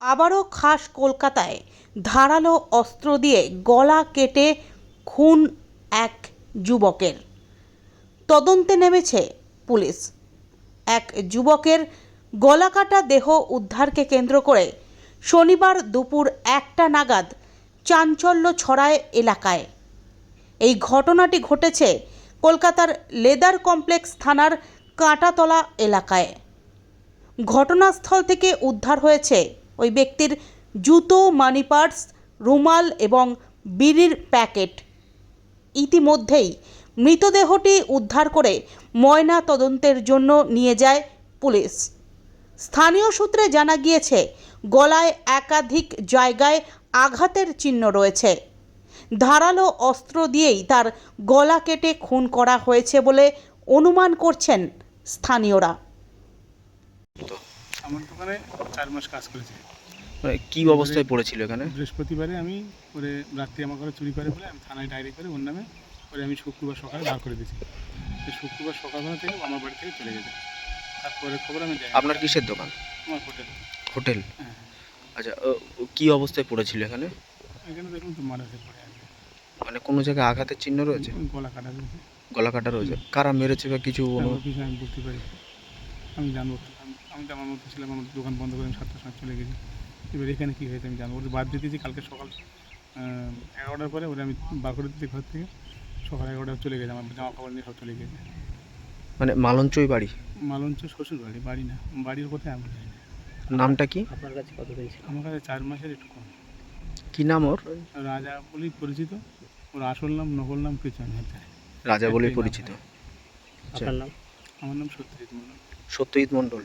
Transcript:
আবারও খাস কলকাতায় ধারালো অস্ত্র দিয়ে গলা কেটে খুন এক যুবকের। তদন্তে নেমেছে পুলিশ। এক যুবকের গলাকাটা দেহ উদ্ধারকে কেন্দ্র করে শনিবার দুপুর একটা নাগাদ চাঞ্চল্য ছড়ায় এলাকায়। এই ঘটনাটি ঘটেছে কলকাতার লেদার কমপ্লেক্স থানার কাঁটাতলা এলাকায়। ঘটনাস্থল থেকে উদ্ধার হয়েছে ওই ব্যক্তির জুতো, মানি পার্স, রুমাল এবং বিড়ির প্যাকেট। ইতিমধ্যেই মৃতদেহটি উদ্ধার করে ময়না তদন্তের জন্য নিয়ে যায় পুলিশ। স্থানীয় সূত্রে জানা গিয়েছে, গলায় একাধিক জায়গায় আঘাতের চিহ্ন রয়েছে। ধারালো অস্ত্র দিয়েই তার গলা কেটে খুন করা হয়েছে বলে অনুমান করছেন স্থানীয়রা। আমার দোকানে চার মাস কাজ করেছে। মানে কি অবস্থায় পড়েছিল এখানে? বৃহস্পতিবারে আমি করে রাত্রি আমার ঘরে চুরি করে বলে আমি থানায় ডায়েরি করে ওর নামে করে আমি শুক্রবার সকালে বার করে দিয়েছি। শুক্রবার সকালবেলা থেকে আমার বাড়ি থেকে চলে গেছে। তারপরে খবর আমি আপনার কিসের দোকান? আমার হোটেল। হোটেল? হ্যাঁ। আচ্ছা কি অবস্থায় পড়েছিল এখানে? এখানে দেখুন তো মারা পড়ে আছে। মানে কোনো জায়গায় আঘাতের চিহ্ন রয়েছে? গলা কাটা রয়েছে। গলা কাটা রয়েছে। কারা মেরেছে বা কিছু আমি বলতে পারি আমি জানব আমি- তো আমার মতো ছিলাম আমার দোকান বন্ধ করে আমি সাতটার সময় চলে গেছি। এবার এখানে কী হয়েছে আমি জানব। ওর বাদ দিয়ে দিয়েছি কালকে সকাল এগারোটার পরে ওরা আমি বার করে দিচ্ছি ঘর থেকে সকাল এগারোটা চলে গেছে আমার জামা কাপড় নিয়ে সব চলে গেছে। মানে মালঞ্চই বাড়ি? মালঞ্চ শ্বশুর বাড়ি বাড়ি না বাড়ির কোথায় আমি। নামটা কি? আমার কাছে চার মাসের একটু কম। কি নাম ওর? রাজা বলেই পরিচিত ওর আসল নাম নকল নাম কিছু আমি জানি না। রাজা বলেই পরিচিত। হ্যাঁ। আচ্ছা আমার নাম সত্যজিৎ মন্ডল সত্যজিৎ মণ্ডল।